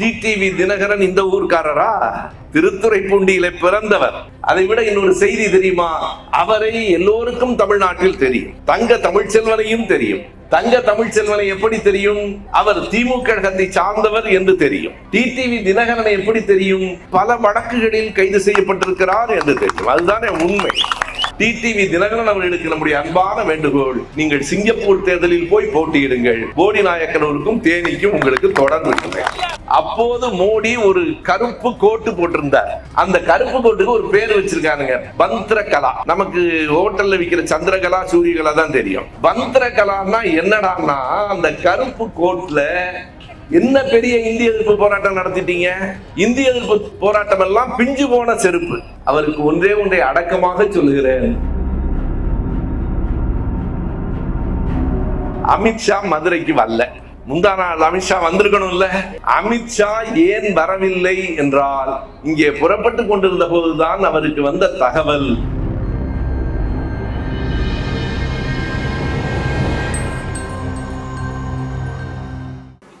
TTV Dinakaran இந்த ஊர்க்காரரா? திருத்துறைப்பூண்டியில பிறந்தவர். அதை விட இன்னொரு செய்தி தெரியுமா? அவரை எல்லோருக்கும் தமிழ்நாட்டில் தெரியும். தங்க தமிழ்ச்செல்வனையும் தெரியும். தங்க தமிழ்ச்செல்வனை எப்படி தெரியும்? அவர் திமுக கழகத்தை சார்ந்தவர் என்று தெரியும். டிடிவி தினகரனை எப்படி தெரியும்? பல வழக்குகளில் கைது செய்யப்பட்டிருக்கிறார் என்று தெரியும். அதுதானே உண்மை. டிடிவி தினகரன் அவர்களுக்கு நம்முடைய அன்பான வேண்டுகோள். நீங்கள் சிங்கப்பூர் தேர்தலில் போய் போட்டியிடுங்கள். போடி நாயக்கனூருக்கும் தேனிக்கும் உங்களுக்கு தொடர்பு அப்போது மோடி ஒரு கருப்பு கோட்டு போட்டிருந்தார். அந்த கருப்பு கோட்டுக்கு ஒரு பேர் வச்சிருக்கானுங்க பந்திரகலா. நமக்கு ஹோட்டல்ல விற்கிற சந்திரகலா சூரியகலா தான் தெரியும். பந்திரகலான்னா என்னடான்னா அந்த கருப்பு கோட்ல என்ன பெரிய இந்திய எதிர்ப்பு போராட்டம் நடத்திட்டீங்க? இந்திய எதிர்ப்பு போராட்டம் எல்லாம் பிஞ்சு போன செருப்பு. அவருக்கு ஒன்றே ஒன்றை அடக்கமாக சொல்லுகிறேன். அமித்ஷா மதுரைக்கு வரல. முந்தா நாள் அமித்ஷா வந்திருக்கணும்ல. அமித்ஷா ஏன் வரவில்லை என்றால் இங்கே புறப்பட்டு கொண்டிருந்த போதுதான் அவருக்கு வந்த தகவல்.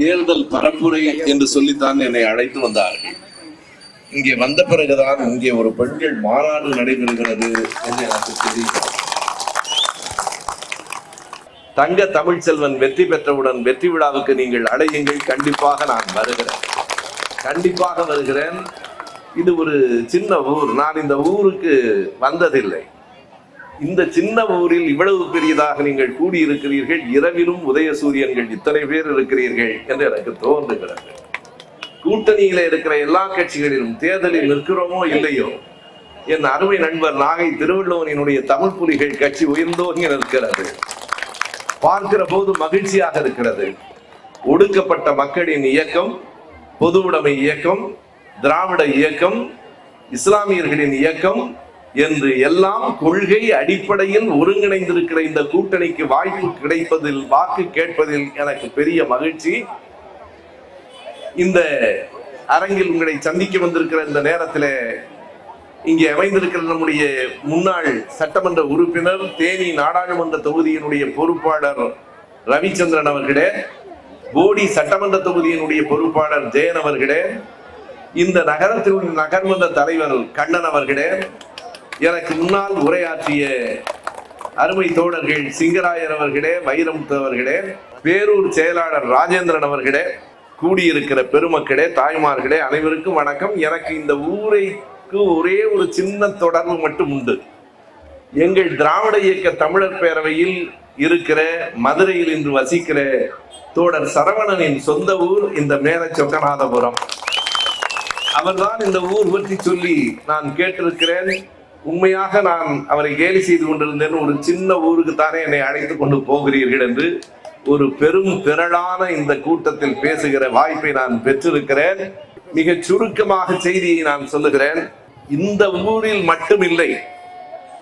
தேர்தல் பரப்புரை என்று சொல்லித்தான் என்னை அழைத்து வந்தார்கள். இங்கே வந்த பிறகுதான் இங்கே ஒரு பெண்கள் மாநாடு நடைபெறுகிறது என்று எனக்கு தெரியும். தங்க தமிழ்ச்செல்வன் வெற்றி பெற்றவுடன் வெற்றி விழாவுக்கு நீங்கள் அடையுங்கள் கண்டிப்பாக நான் வருகிறேன். கண்டிப்பாக வருகிறேன். இது ஒரு சின்ன ஊர். நான் இந்த ஊருக்கு வந்ததில்லை. இந்த சின்ன ஊரில் இவ்வளவு பெரியதாக நீங்கள் கூடியிருக்கிறீர்கள் இரவிலும் உதய சூரியன்கள் இத்தனை பேர் இருக்கிறீர்கள் என்று எனக்கு தோன்றுகிறது. கூட்டணியில இருக்கிற எல்லா கட்சிகளிலும் தேர்தலில் நிற்கிறோமோ இல்லையோ? என் அருமை நண்பர் நாகை திருவள்ளுவனினுடைய தமிழ் புலிகள் கட்சி உயர்ந்தோங்கி நிற்கிறது. பார்க்கிற போது மகிழ்ச்சியாக இருக்கிறது. ஒடுக்கப்பட்ட மக்களின் இயக்கம் பொது உடைமை இயக்கம் திராவிட இயக்கம் இஸ்லாமியர்களின் இயக்கம் என்று எல்லாம் கொள்கை அடிப்படையில் ஒருங்கிணைந்திருக்கிற இந்த கூட்டணிக்கு வாய்ப்பு கிடைப்பதில் வாக்கு கேட்பதில் எனக்கு பெரிய மகிழ்ச்சி. இந்த அரங்கில் உங்களை சந்திக்க வந்திருக்கிற இந்த நேரத்தில் இங்கே அமைந்திருக்கிற நம்முடைய முன்னாள் சட்டமன்ற உறுப்பினர் தேனி நாடாளுமன்ற தொகுதியினுடைய பொறுப்பாளர் ரவிச்சந்திரன் அவர்களே போடி சட்டமன்ற தொகுதியினுடைய பொறுப்பாளர் ஜெயன் அவர்களே இந்த நகரத்தினுடைய நகர்மன்ற தலைவர் கண்ணன் அவர்களே எனக்கு முன்னால் உரையாற்றிய அருமை தோழர்கள் சிங்கராயர் அவர்களே வைரமுத்து அவர்களே பேரூர் செயலாளர் ராஜேந்திரன் அவர்களே கூடியிருக்கிற பெருமக்களே தாய்மார்களே அனைவருக்கும் வணக்கம். எனக்கு இந்த ஊரைக்கு ஒரே ஒரு சின்ன தொடர்பு மட்டும் உண்டு. எங்கள் திராவிட இயக்க தமிழர் பேரவையில் இருக்கிற மதுரையில் இன்று வசிக்கிற தோழர் சரவணனின் சொந்த ஊர் இந்த மேல சொக்கநாதபுரம் அவர்தான் இந்த ஊர் பற்றி சொல்லி நான் கேட்டிருக்கிறேன். உண்மையாக நான் அவரை கேலி செய்து கொண்டிருந்தேன். ஒரு சின்ன ஊருக்கு தானே என்னை அழைத்து கொண்டு போகிறீர்கள் என்று ஒரு பெரும் திரளான இந்த கூட்டத்தில் பேசுகிற வாய்ப்பை நான் பெற்றிருக்கிறேன். மிக சுருக்கமாக செய்தியை நான் சொல்லுகிறேன். இந்த ஊரில் மட்டுமில்லை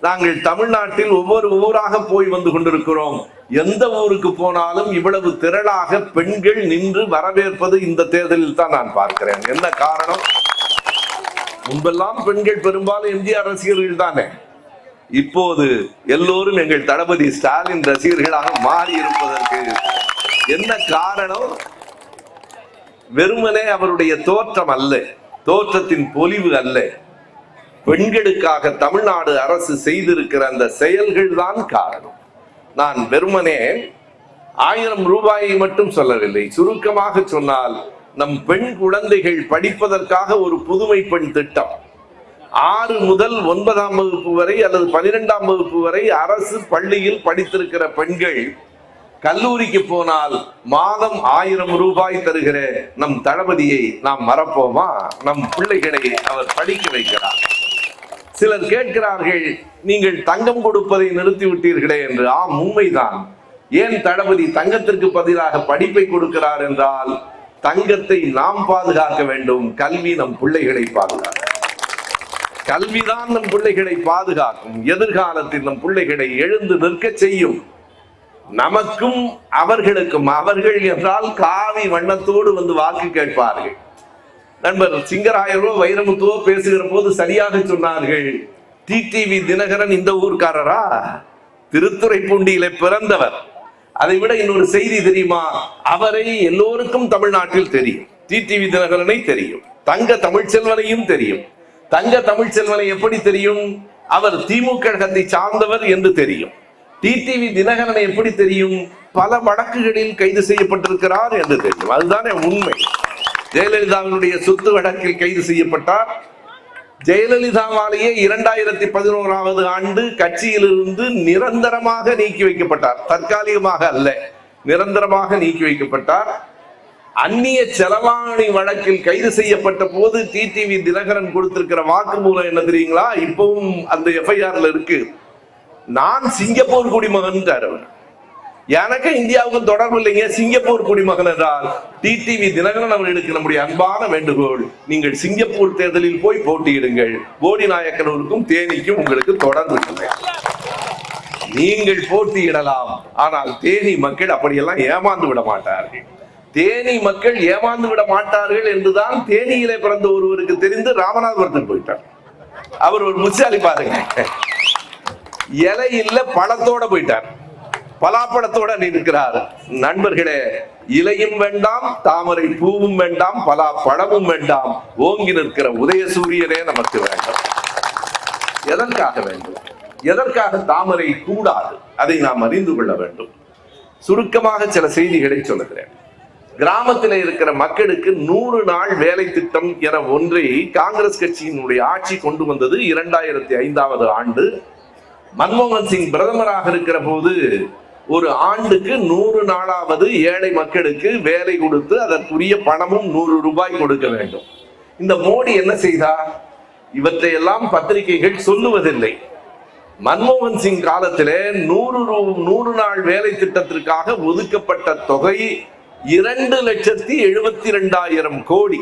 நாங்கள் தமிழ்நாட்டில் ஒவ்வொரு ஊராக போய் வந்து கொண்டிருக்கிறோம். எந்த ஊருக்கு போனாலும் இவ்வளவு திரளாக பெண்கள் நின்று வரவேற்பது இந்த தேர்தலில் தான் நான் பார்க்கிறேன். என்ன காரணம்? முன்பெல்லாம் பெண்கள் பெரும்பாலும் எம்ஜிஆர் ரசிகர்கள் தானே? இப்போது எல்லோரும் எங்கள் தளபதி ஸ்டாலின் ரசிகர்களாக மாறி இருப்பதற்கு என்ன காரணம்? வெறுமனே அவருடைய தோற்றம் அல்ல தோற்றத்தின் பொலிவு அல்ல. பெண்களுக்காக தமிழ்நாடு அரசு செய்திருக்கிற அந்த செயல்கள் தான் காரணம். நான் வெறுமனே ஆயிரம் ரூபாயை மட்டும் சொல்லவில்லை சுருக்கமாக சொன்னால் நம் பெண் குழந்தைகள் படிப்பதற்காக ஒரு புதுமை பெண் திட்டம். ஆறு முதல் ஒன்பதாம் வகுப்பு வரை அல்லது பனிரெண்டாம் வகுப்பு வரை அரசு பள்ளியில் படித்திருக்கிற பெண்கள் கல்லூரிக்கு போனால் மாதம் ஆயிரம் ரூபாய் தருகிற நம் தளபதியை நாம் மறப்போமா? நம் பிள்ளைகளை அவர் படிக்க வைக்கிறார். சிலர் கேட்கிறார்கள் நீங்கள் தங்கம் கொடுப்பதை நிறுத்தி விட்டீர்களே என்று. ஆம் உண்மைதான். ஏன் தளபதி தங்கத்திற்கு பதிலாக படிப்பை கொடுக்கிறார் என்றால் தங்கத்தை நாம் பாதுகாக்க வேண்டும். கல்வி நம் பிள்ளைகளை பாதுகாக்க கல்விதான் நம் பிள்ளைகளை பாதுகாக்கும். எதிர்காலத்தில் நம் பிள்ளைகளை எழுந்து நிற்க செய்யும். நமக்கும் அவர்களுக்கும் அவர்கள் என்றால் காவி வண்ணத்தோடு வந்து வாக்கு கேட்பார்கள். நண்பர் சிங்கராயரோ வைரமுத்துவோ பேசுகிற போது சரியாக சொன்னார்கள். டிடிவி தினகரன் இந்த ஊர்க்காரரா? திருத்துறைப்பூண்டியில பிறந்தவர். அதை விட இன்னொரு செய்தி தெரியுமா? அவரை எல்லோருக்கும் தமிழ்நாட்டில் தெரியும். டிடிவி தினகரனை தெரியும். தங்க தமிழ்ச்செல்வனையும் தெரியும். தங்க தமிழ்ச்செல்வனை எப்படி தெரியும்? அவர் திமுக கழகத்தை சார்ந்தவர் என்று தெரியும். டிடிவி தினகரனை எப்படி தெரியும்? பல வழக்குகளில் கைது செய்யப்பட்டிருக்கிறார் என்று தெரியும். அதுதானே உண்மை. ஜெயலலிதாவினுடைய சொத்து வழக்கில் கைது செய்யப்பட்டார். ஜெயலலிதாவாலேயே இரண்டாயிரத்தி பதினோராவது ஆண்டு கட்சியிலிருந்து நிரந்தரமாக நீக்கி வைக்கப்பட்டார். தற்காலிகமாக அல்ல நிரந்தரமாக நீக்கி வைக்கப்பட்டார். அந்நிய செலவாணி வழக்கில் கைது செய்யப்பட்ட போது டிடிவி தினகரன் கொடுத்திருக்கிற வாக்குமூலம் என்ன தெரியுங்களா? இப்பவும் அந்த எஃப்ஐஆர்ல இருக்கு. நான் சிங்கப்பூர் குடிமகன் அவர். எனக்கு இந்தியாவுக்கும் தொடர்பு இல்லைங்க. சிங்கப்பூர் குடிமகன் என்றால் டிடிவி தினகரன் அவர்களுக்கு நம்முடைய அன்பான வேண்டுகோள். நீங்கள் சிங்கப்பூர் தேர்தலில் போய் போட்டியிடுங்கள். போடி நாயக்கனூருக்கும் தேனிக்கும் உங்களுக்கு தொடர்பு இல்லை. நீங்கள் போட்டியிடலாம். ஆனால் தேனி மக்கள் அப்படியெல்லாம் ஏமாந்து விட மாட்டார்கள். தேனி மக்கள் ஏமாந்து விட மாட்டார்கள் என்றுதான் தேனியிலே பிறந்த ஒருவருக்கு தெரிந்து ராமநாதபுரத்துக்கு போயிட்டார். அவர் ஒரு முச்சாலி பாருங்க. இலை இல்ல பழத்தோட போயிட்டார். பலாப்பழத்தோட நிற்கிறார். நண்பர்களே இலையும் வேண்டாம் தாமரை பூவும் வேண்டாம் பலா பழமும் வேண்டாம். ஓங்கி நிற்கிற உதயசூரியனே நமக்கு வேண்டும். எதற்காக வேண்டும்? எதற்காக தாமரை கூடாது? அதை நாம் அறிந்து கொள்ள வேண்டும். சுருக்கமாக சில செய்திகளை சொல்லுகிறேன். கிராமத்தில் இருக்கிற மக்களுக்கு நூறு நாள் வேலை திட்டம் என ஒன்றை காங்கிரஸ் கட்சியினுடைய ஆட்சி கொண்டு வந்தது இரண்டாயிரத்தி ஐந்தாவது ஆண்டு. மன்மோகன் சிங் பிரதமராக இருக்கிற போது ஒரு ஆண்டுக்கு நூறு நாளாவது ஏழை மக்களுக்கு வேலை கொடுத்து அதற்குரிய பணமும் நூறு ரூபாய் கொடுக்க வேண்டும். இந்த மோடி என்ன செய்தார்? இவற்றையெல்லாம் பத்திரிகைகள் சொல்லுவதில்லை. மன்மோகன் சிங் காலத்திலே நூறு ரூ- நூறு நாள் வேலை திட்டத்திற்காக ஒதுக்கப்பட்ட தொகை இரண்டு லட்சத்தி எழுபத்தி ரெண்டாயிரம் கோடி.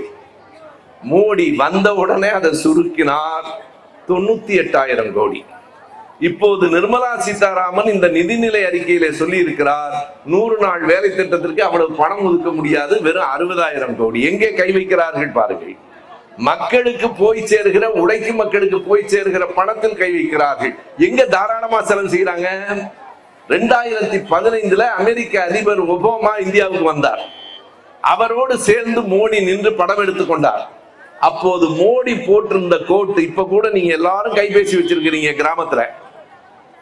மோடி வந்த உடனே அதை சுருக்கினார் தொண்ணூத்தி எட்டாயிரம் கோடி. இப்போது நிர்மலா சீதாராமன் இந்த நிதிநிலை அறிக்கையிலே சொல்லி இருக்கிறார் நூறு நாள் வேலை திட்டத்திற்கு அவ்வளவு பணம் ஒதுக்க முடியாது வெறும் அறுபதாயிரம் கோடி. எங்கே கை வைக்கிறார்கள் பாருங்கள். மக்களுக்கு போய் சேர்கிற உழைக்கும் மக்களுக்கு போய் சேர்கிற பணத்தில் கை வைக்கிறார்கள். எங்க தாராளமா செலவு செய்யறாங்க ரெண்டாயிரத்தி பதினைந்துல அமெரிக்க அதிபர் ஒபாமா இந்தியாவுக்கு வந்தார். அவரோடு சேர்ந்து மோடி நின்று படம் எடுத்துக்கொண்டார் அப்போது மோடி போட்டிருந்த கோட்டு இப்ப கூட நீங்க எல்லாரும் கைபேசி வச்சிருக்கிறீங்க கிராமத்துல.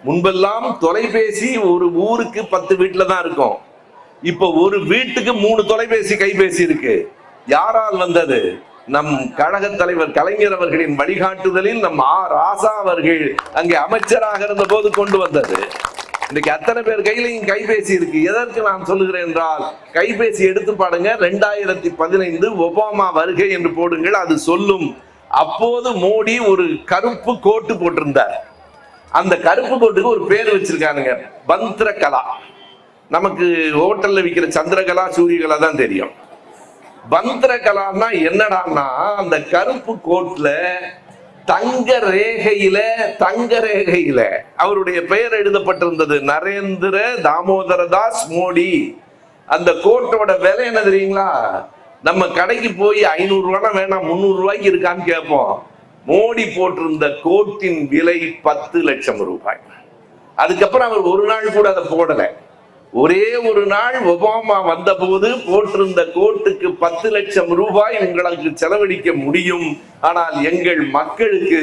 முன்பெல்லாம் தொலைபேசி ஒரு ஊருக்கு பத்து வீட்டில் தான் இருக்கும். இப்போ ஒரு வீட்டுக்கு மூணு தொலைபேசி கைபேசி இருக்கு. யாரால் வந்தது? நம் கழக தலைவர் கலைஞர் அவர்களின் வழிகாட்டுதலில் நம் ஆ ராசா அவர்கள் அங்கே அமைச்சராக இருந்த போது கொண்டு வந்தது. இன்னைக்கு அத்தனை பேர் கையிலையும் கைபேசி இருக்கு. எதற்கு நான் சொல்லுகிறேன் என்றால் கைபேசி எடுத்து பாடுங்க ரெண்டாயிரத்தி பதினைந்து ஒபாமா வருகை என்று போடுங்கள் அது சொல்லும். அப்போது மோடி ஒரு கருப்பு கோட்டு போட்டிருந்தார். அந்த கருப்பு கோட்டுக்கு ஒரு பேர் வச்சிருக்கானுங்க. பந்திர கலா நமக்கு ஹோட்டல்ல விற்கிற சந்திரகலா சூரியகலா தான் தெரியும். பந்திர கலான்னா என்னடான்னா அந்த கருப்பு கோட்ல தங்க ரேகையில தங்க ரேகையில. அவருடைய பெயர் எழுதப்பட்டிருந்தது நரேந்திர தாமோதர தாஸ் மோடி. அந்த கோட்டோட விலை என்ன தெரியுங்களா? நம்ம கடைக்கு போய் ஐநூறு ரூபாய் வேணாம் முந்நூறு ரூபாய்க்கு இருக்கான்னு கேட்போம். மோடி போட்டிருந்த கோட்டின் விலை பத்து லட்சம் ரூபாய். அதுக்கப்புறம் அவர் ஒரு நாள் கூட அதை போடல. ஒரே ஒரு நாள் ஒபாமா வந்தபோது போட்டிருந்த கோட்டுக்கு பத்து லட்சம் ரூபாய் உங்களுக்கு செலவழிக்க முடியும். ஆனால் எங்கள் மக்களுக்கு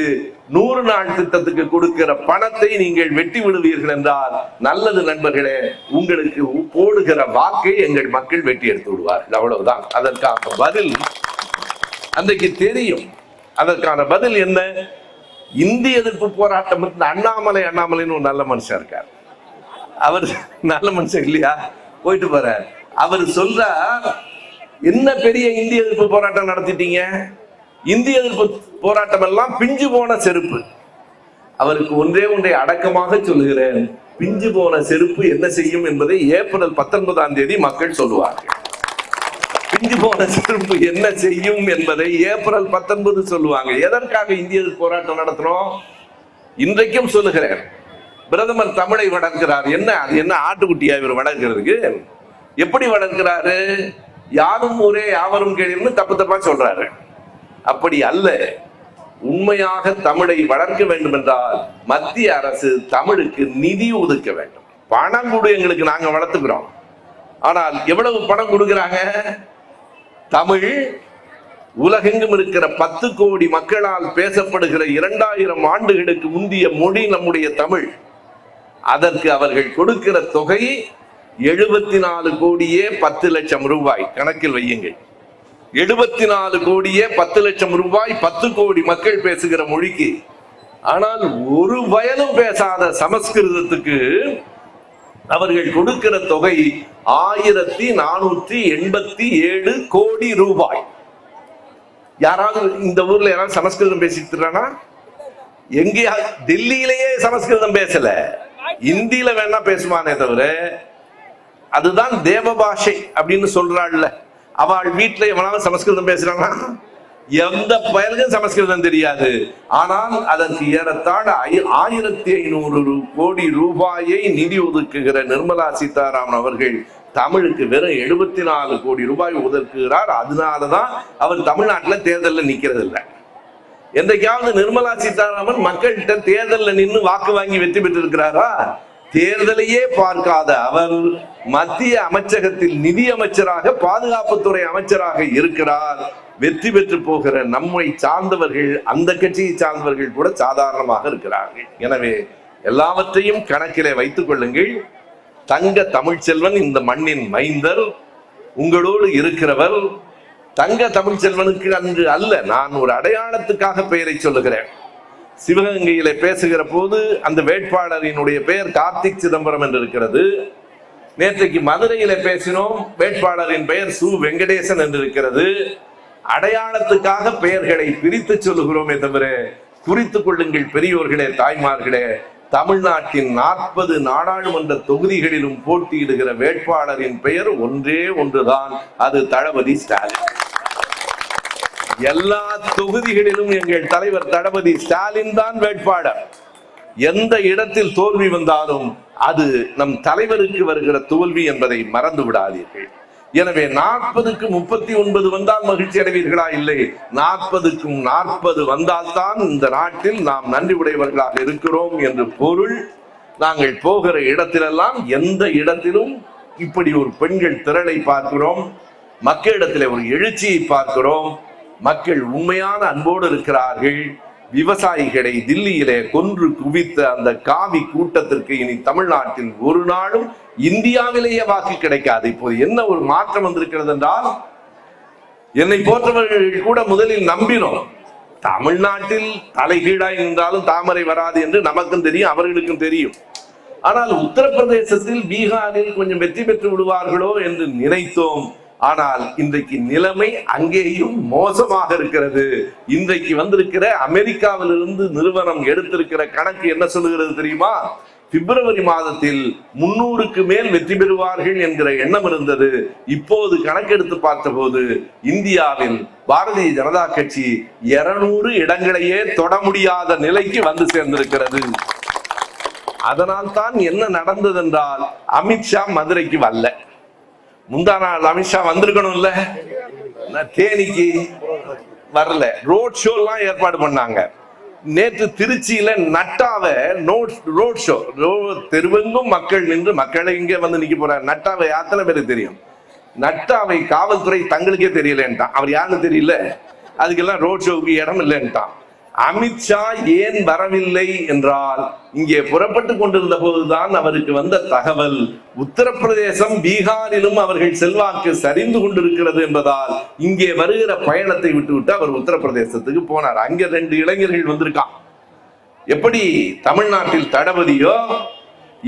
நூறு நாள் திட்டத்துக்கு கொடுக்கிற பணத்தை நீங்கள் வெட்டி விடுவீர்கள் என்றால் நல்லது நண்பர்களே உங்களுக்கு போடுகிற வாக்கை எங்கள் மக்கள் வெட்டி எடுத்து விடுவார்கள். அவ்வளவுதான். அதற்கான பதில் அன்றைக்கு தெரியும். அதற்கான பதில் என்ன? இந்திய எதிர்ப்பு போராட்டம் இருந்த அண்ணாமலை அண்ணாமலைன்னு ஒரு நல்ல மனுஷன் இருக்கார். அவர் நல்ல மனுஷன் இல்லையா? போயிட்டு போறார். அவர் சொல்ற என்ன பெரிய இந்திய எதிர்ப்பு போராட்டம் நடத்திட்டீங்க? இந்திய எதிர்ப்பு போராட்டம் எல்லாம் பிஞ்சு போன செருப்பு. அவருக்கு ஒன்றே ஒன்றை அடக்கமாக சொல்லுகிறேன். பிஞ்சு போன செருப்பு என்ன செய்யும்? என்பதை ஏப்ரல் பத்தொன்பதாம் தேதி மக்கள் சொல்லுவார்கள். பிஞ்சு போன செருப்பு என்ன செய்யும் என்பதை ஏப்ரல் பத்தொன்பது சொல்லுவாங்க. எதற்காக இந்திய போராட்டம் நடத்துறோம்? இன்றைக்கும் சொல்லுகிறேன். பிரதமர் தமிழை வளர்க்கிறார். என்ன? அது என்ன ஆட்டுக்குட்டியா இவர் வளர்க்கிறதுக்கு? எப்படி வளர்க்கிறாரு? யாரும் ஒரே யாவரும் கேள்வின்னு தப்பு தப்பா சொல்றாரு. அப்படி அல்ல. உண்மையாக தமிழை வளர்க்க வேண்டும் என்றால் மத்திய அரசு தமிழுக்கு நிதி ஒதுக்க வேண்டும். பணம் கொடு எங்களுக்கு நாங்க வளர்த்துக்கிறோம். ஆனால் எவ்வளவு பணம் கொடுக்குறாங்க? தமிழ் உலகெங்கும் இருக்கிற பத்து கோடி மக்களால் பேசப்படுகிற இரண்டாயிரம் ஆண்டுகளுக்கு முந்திய மொழி நம்முடைய தமிழ். அதற்கு அவர்கள் கொடுக்கிற தொகை எழுபத்தி நாலு கோடியே பத்து லட்சம் ரூபாய். கணக்கில் வையுங்கள். எழுபத்தி நாலு கோடியே பத்து லட்சம் ரூபாய் பத்து கோடி மக்கள் பேசுகிற மொழிக்கு. ஆனால் ஒரு வயலும் பேசாத சமஸ்கிருதத்துக்கு அவர்கள் கொடுக்கிற தொகை ஆயிரத்தி நானூற்றி எண்பத்தி ஏழு கோடி ரூபாய். யாராவது இந்த ஊர்ல யாராவது சமஸ்கிருதம் பேசிட்டு எங்கேயா? டெல்லியிலேயே சமஸ்கிருதம் பேசல. இந்தியில வேணா பேசுமானே தவிர அதுதான் தேவ பாஷை அப்படின்னு சொல்றாள்ல. அவள் வீட்டுல எவனாவது சமஸ்கிருதம் பேசுறானா? எந்த பயலுக்கும் சமஸ்கிருதம் தெரியாது. ஆனால் அதற்கு ஏறத்தாழ ஐ- ஆயிரத்தி ஐநூறு கோடி ரூபாயை நிதி ஒதுக்குகிற நிர்மலா சீதாராமன் அவர்கள் தமிழுக்கு வெறும் எழுபத்தி நாலு கோடி ரூபாய் ஒதுக்குகிறார். அதனாலதான் அவர் தமிழ்நாட்டில் தேர்தலில் நிற்கிறது இல்லை என்றைக்காவது நிர்மலா சீதாராமன் மக்கள்கிட்ட தேர்தலில் நின்று வாக்கு வாங்கி வெற்றி பெற்றிருக்கிறாரா? தேர்தலையே பார்க்காத அவர் மத்திய அமைச்சகத்தில் நிதி அமைச்சராக பாதுகாப்புத்துறை அமைச்சராக இருக்கிறார். வெற்றி பெற்று போகிற நம்மை சார்ந்தவர்கள் அந்த கட்சியை சார்ந்தவர்கள் கூட சாதாரணமாக இருக்கிறார்கள். எனவே எல்லாவற்றையும் கணக்கிலே வைத்துக் கொள்ளுங்கள். தங்க தமிழ்ச்செல்வன் இந்த மண்ணின் மைந்தர் உங்களோடு இருக்கிறவர். தங்க தமிழ்ச்செல்வனுக்கு அன்று அல்ல நான் ஒரு அடையாளத்துக்காக பெயரை சொல்லுகிறேன். சிவகங்கையில பேசுகிற போது அந்த வேட்பாளரினுடைய பெயர் கார்த்திக் சிதம்பரம் என்று இருக்கிறது. நேற்றைக்கு மதுரையில பேசினோம் வேட்பாளரின் பெயர் சு வெங்கடேசன் என்று இருக்கிறது. அடையாளத்துக்காக பெயர்களை பிரித்து சொல்லுகிறோமே தவிர குறித்துக் கொள்ளுங்கள் பெரியோர்களே தாய்மார்களே. தமிழ்நாட்டின் நாற்பது நாடாளுமன்ற தொகுதிகளிலும் போட்டியிடுகிற வேட்பாளரின் பெயர் ஒன்றே ஒன்றுதான். அது தளபதி ஸ்டாலின். எல்லா தொகுதிகளிலும் எங்கள் தலைவர் தளபதி ஸ்டாலின் தான் வேட்பாளர். எந்த இடத்தில் தோல்வி வந்தாலும் அது நம் தலைவருக்கு வருகிற தோல்வி என்பதை மறந்து விடாதீர்கள் எனவே நாற்பதுக்கு முப்பத்தி ஒன்பது வந்தால் மகிழ்ச்சி அடைவீர்களா? இல்லை. நாற்பதுக்கும் நாற்பது வந்தால்தான் இந்த நாட்டில் நாம் நன்றி உடையவர்களாக இருக்கிறோம் என்று பொருள். நாங்கள் போகிற இடத்திலெல்லாம் எந்த இடத்திலும் இப்படி ஒரு பெண்கள் திரளை பார்க்கிறோம். மக்களிடத்தில் ஒரு எழுச்சியை பார்க்கிறோம். மக்கள் உண்மையான அன்போடு இருக்கிறார்கள். விவசாயிகளை தில்லியிலே கொன்று குவித்த அந்த காவி கூட்டத்திற்கு இனி தமிழ்நாட்டில் ஒரு நாளும் இந்தியாவிலேயே வாக்கு கிடைக்காது. இப்போது என்ன ஒரு மாற்றம் வந்திருக்கிறது என்றால் என்னை போன்றவர்கள் கூட முதலில் நம்பினோம் தமிழ்நாட்டில் தலைகீழாய் இருந்தாலும் தாமரை வராது என்று நமக்கும் தெரியும் அவர்களுக்கும் தெரியும். ஆனால் உத்தரப்பிரதேசத்தில் பீகாரில் கொஞ்சம் வெற்றி பெற்று விடுவார்களோ என்று நினைத்தோம். ஆனால் இன்றைக்கு நிலைமை அங்கேயும் மோசமாக இருக்கிறது. இன்றைக்கு வந்திருக்கிற அமெரிக்காவிலிருந்து நிறுவனம் எடுத்திருக்கிற கணக்கு என்ன சொல்லுகிறது தெரியுமா? பிப்ரவரி மாதத்தில் முன்னூறுக்கு மேல் வெற்றி பெறுவார்கள் என்கிற எண்ணம் இருந்தது. இப்போது கணக்கெடுத்து பார்த்தபோது இந்தியாவில் பாரதிய ஜனதா கட்சி இருநூறு இடங்களையே தொட முடியாத நிலைக்கு வந்து சேர்ந்திருக்கிறது. அதனால் தான் என்ன நடந்தது என்றால் அமித்ஷா மதுரைக்கு வரல. முந்தா நாள் அமித்ஷா வந்திருக்கணும்ல? தேனிக்கு வரல. ரோட் ஷோ எல்லாம் ஏற்பாடு பண்ணாங்க. நேற்று திருச்சியில நட்டாவை நோட் ரோட் ஷோ தெருவெங்கும் மக்கள் நின்று மக்களை இங்கே வந்து நிக்க போறார். நட்டாவை அத்தனை பேருக்கு தெரியும்? நட்டாவை காவல்துறை தங்களுக்கே தெரியலன்ட்டான். அவர் யாருன்னு தெரியல? அதுக்கெல்லாம் ரோட் ஷோவுக்கு இடம் இல்லைன்ட்டான். அமித்ஷா ஏன் வரவில்லை என்றால் இங்கே புறப்பட்டு கொண்டிருந்த போதுதான் அவருக்கு வந்த தகவல். உத்தரப்பிரதேசம் பீகாரிலும் அவர்கள் செல்வாக்கு சரிந்து கொண்டிருக்கிறது என்பதால் இங்கே வருகிற பயணத்தை விட்டுவிட்டு அவர் உத்தரப்பிரதேசத்துக்கு போனார். அங்க ரெண்டு இளைஞர்கள் வந்திருக்கான் எப்படி தமிழ்நாட்டில் தளபதியோ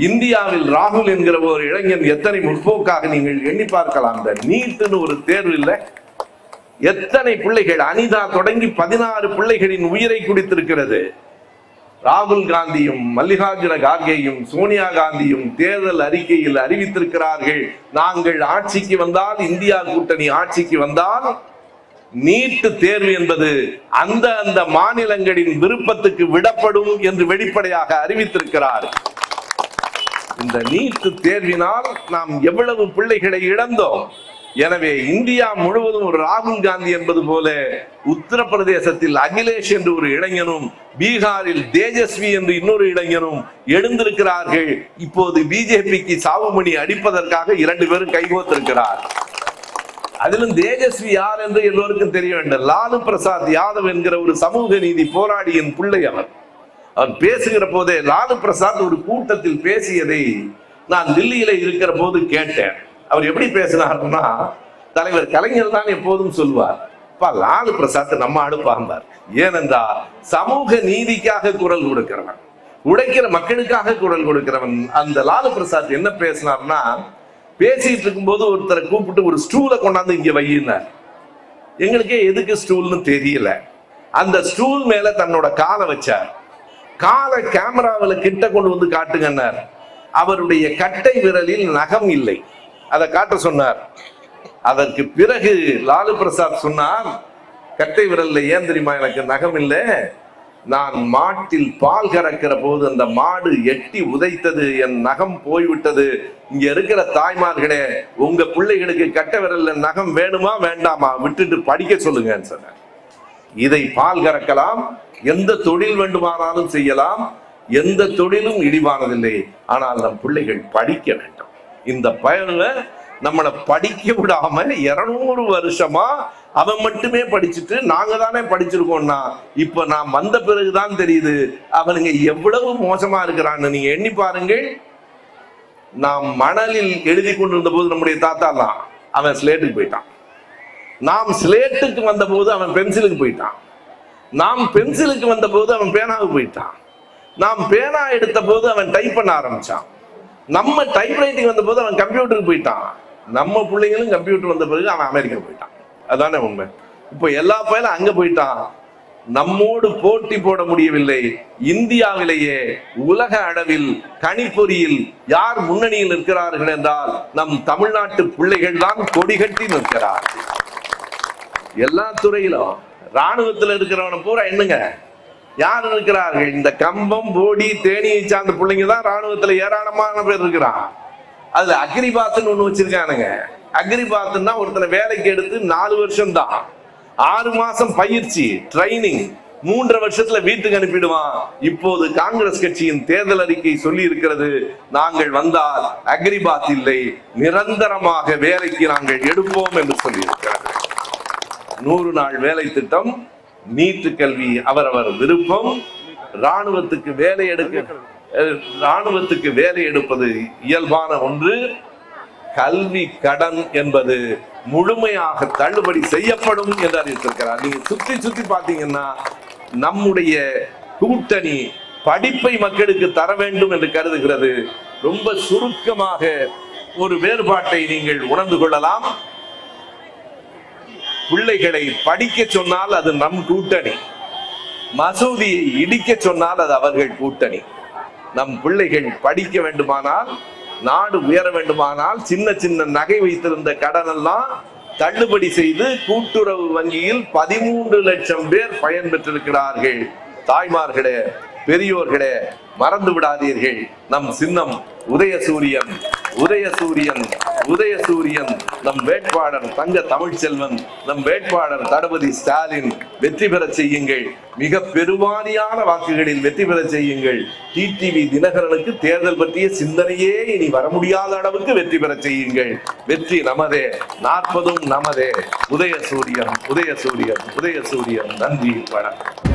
இந்தியாவில் ராகுல் என்கிற ஒரு இளைஞன் எத்தனை முற்போக்காக நீங்கள் எண்ணி பார்க்கலாம். இந்த நீட்டுன்னு ஒரு தேர்வு இல்லை. எத்தனை பிள்ளைகள் அனிதா தொடங்கி பதினாறு பிள்ளைகளின் உயிரை குடித்திருக்கிறது? ராகுல் காந்தியும் மல்லிகார்ஜுன கார்கேயும் சோனியா காந்தியும் தேர்தல் அறிக்கையில் அறிவித்திருக்கிறார்கள். நாங்கள் ஆட்சிக்கு வந்தால் இந்தியா கூட்டணி ஆட்சிக்கு வந்தால் நீட்டு தேர்வு என்பது அந்த அந்த மாநிலங்களின் விருப்பத்துக்கு விடப்படும் என்று வெளிப்படையாக அறிவித்திருக்கிறார். இந்த நீட்டு தேர்வினால் நாம் எவ்வளவு பிள்ளைகளை இழந்தோம்? எனவே இந்தியா முழுவதும் ஒரு ராகுல் காந்தி என்பது போல உத்தரப்பிரதேசத்தில் அகிலேஷ் என்று ஒரு இளைஞனும் பீகாரில் தேஜஸ்வி என்று இன்னொரு இளைஞனும் எழுந்திருக்கிறார்கள். இப்போது பிஜேபிக்கு சாவுமணி அடிப்பதற்காக இரண்டு பேரும் கைகோத்திருக்கிறார். அதிலும் தேஜஸ்வி யார் என்று எல்லோருக்கும் தெரிய வேண்டும். லாலு பிரசாத் யாதவ் என்கிற ஒரு சமூக நீதி போராடியின் பிள்ளை அவர். அவர் பேசுகிற போதே லாலு பிரசாத் ஒரு கூட்டத்தில் பேசியதை நான் தில்லியில இருக்கிற போது கேட்டேன். அவர் எப்படி பேசினார்னா தலைவர் கலைஞர் தான் எப்போதும் சொல்வார் அப்பா லாலு பிரசாத் நம்ம அடுப்பாந்தார் ஏனென்றால் சமூக நீதிக்காக குரல் கொடுக்கிறவன் உடைக்கிற மக்களுக்காக குரல் கொடுக்கிறவன். அந்த லாலு பிரசாத் என்ன பேசினார்னா பேசிட்டு இருக்கும்போது ஒருத்தரை கூப்பிட்டு ஒரு ஸ்டூலை கொண்டாந்து இங்க வையினார். எங்களுக்கே எதுக்கு ஸ்டூல்னு தெரியல. அந்த ஸ்டூல் மேல தன்னோட காலை வச்சார். காலை கேமராவில் கிட்ட கொண்டு வந்து காட்டுங்கன்னார். அவருடைய கட்டை விரலில் நகம் இல்லை. அதை காட்ட சொன்னார். அதற்கு பிறகு லாலு பிரசாத் சொன்னார் கட்டை விரல்ல ஏன் தெரியுமா எனக்கு நகம் இல்லை? நான் மாட்டில் பால் கறக்கிற போது அந்த மாடு எட்டி உதைத்தது என் நகம் போய்விட்டது. இங்க இருக்கிற தாய்மார்களே உங்க பிள்ளைகளுக்கு கட்டை விரல்ல நகம் வேணுமா வேண்டாமா? விட்டுட்டு படிக்க சொல்லுங்கன்னு சொன்னார். இதை பால் கறக்கலாம் எந்த தொழில் வேண்டுமானாலும் செய்யலாம் எந்த தொழிலும் இழிவானதில்லை. ஆனால் நம் பிள்ளைகள் படிக்க வேண்டும். இந்த பயனை நம்மளை படிக்க விடாம இருநூறு வருஷமா அவன் மட்டுமே படிச்சுட்டு நாங்க தானே படிச்சிருக்கோம்னா இப்ப நான் வந்த பிறகுதான் தெரியுது அவனுங்க எவ்வளவு மோசமா இருக்கிறான்னு நீங்க எண்ணி பாருங்கள். நாம் மணலில் எழுதி கொண்டிருந்த போது நம்முடைய தாத்தா தான் அவன் ஸ்லேட்டுக்கு போயிட்டான். நாம் ஸ்லேட்டுக்கு வந்த போது அவன் பென்சிலுக்கு போயிட்டான். நாம் பென்சிலுக்கு வந்த போது அவன் பேனாவுக்கு போயிட்டான். நாம் பேனா எடுத்த போது அவன் டைப் பண்ண ஆரம்பிச்சான். நம்ம டைப் ரைட்டிங் வந்த போது அவன் கம்ப்யூட்டருக்கு போயிட்டான். நம்ம பிள்ளைங்களும் கம்ப்யூட்டர் வந்த பிறகு அவன் அமெரிக்கா போயிட்டான். அதானே உண்மை? இப்போ எல்லா பயிலும் அங்க போயிட்டான். நம்மோடு போட்டி போட முடியவில்லை. இந்தியாவிலேயே உலக அளவில் கணிப்பொறியில் யார் முன்னணியில் நிற்கிறார்கள் என்றால் நம் தமிழ்நாட்டு பிள்ளைகள் தான் கொடிகட்டி நிற்கிறார் எல்லா துறையிலும் ராணுவத்தில் இருக்கிறவன பூரா என்னங்க யார் இருக்கிறார்கள்? இந்த கம்பம் போடி தேனியை சார்ந்த பிள்ளைங்க தான் ராணுவத்துல ஏராளமான பேர் இருக்கிறான் அதுல அக்ரிபாத்துன்னு ஒண்ணு வச்சிருக்கானுங்க. அக்ரிபாத்துன்னா ஒருத்தனை வேலைக்கு எடுத்து நாலு வருஷம் தான் ஆறு மாசம் பயிற்சி ட்ரைனிங் மூன்றரை வருஷத்துல வீட்டுக்கு அனுப்பிடுவான். இப்போது காங்கிரஸ் கட்சியின் தேர்தல் அறிக்கை சொல்லி இருக்கிறது நாங்கள் வந்தால் அக்ரிபாத் இல்லை நிரந்தரமாக வேலைக்கு நாங்கள் எடுப்போம் என்று சொல்லி நூறு நாள் வேலை திட்டம் நீட்டு கல்வி அவரவர் விருப்பம். ராணுவத்துக்கு வேலை எடுக்க ராணுவத்துக்கு வேலை எடுப்பது இயல்பான ஒன்று. கல்வி கடன் என்பது முழுமையாக தள்ளுபடி செய்யப்படும் என்று அறிவித்திருக்கிறார். நீங்க சுத்தி சுத்தி பார்த்தீங்கன்னா நம்முடைய கூட்டணி படிப்பை மக்களுக்கு தர வேண்டும் என்று கருதுகிறது. ரொம்ப சுருக்கமாக ஒரு வேறுபாட்டை நீங்கள் உணர்ந்து கொள்ளலாம். பிள்ளைகளை படிக்க சொன்னால் அது நம் கூட்டணி. மசூதியை இடிக்க சொன்னால் அது அவர்கள் கூட்டணி. நம் பிள்ளைகள் படிக்க வேண்டுமானால் நாடு உயர வேண்டுமானால் சின்ன சின்ன நகை வைத்திருந்த கடன் எல்லாம் தள்ளுபடி செய்து கூட்டுறவு வங்கியில் பதிமூன்று லட்சம் பேர் பயன் பெற்றிருக்கிறார்கள். தாய்மார்களே பெரியோர்களே மறந்து விடாதீர்கள். நம் சின்னம் உதயசூரியன் உதயசூரியன் நம் வேட்பாளர் தங்க தமிழ்ச்செல்வன் நம் வேட்பாளர் தளபதி ஸ்டாலின் வெற்றி பெறச் செய்யுங்கள். மிக பெருவாரியான வாக்குகளில் வெற்றி பெறச் செய்யுங்கள். டிடிவி தினகரனுக்கு தேர்தல் பற்றிய சிந்தனையே இனி வர முடியாத அளவுக்கு வெற்றி பெறச் செய்யுங்கள். வெற்றி நமதே நாற்பதும் நமதே. உதயசூரியன் உதயசூரியன் உதயசூரியன் நன்றி வணக்கம்.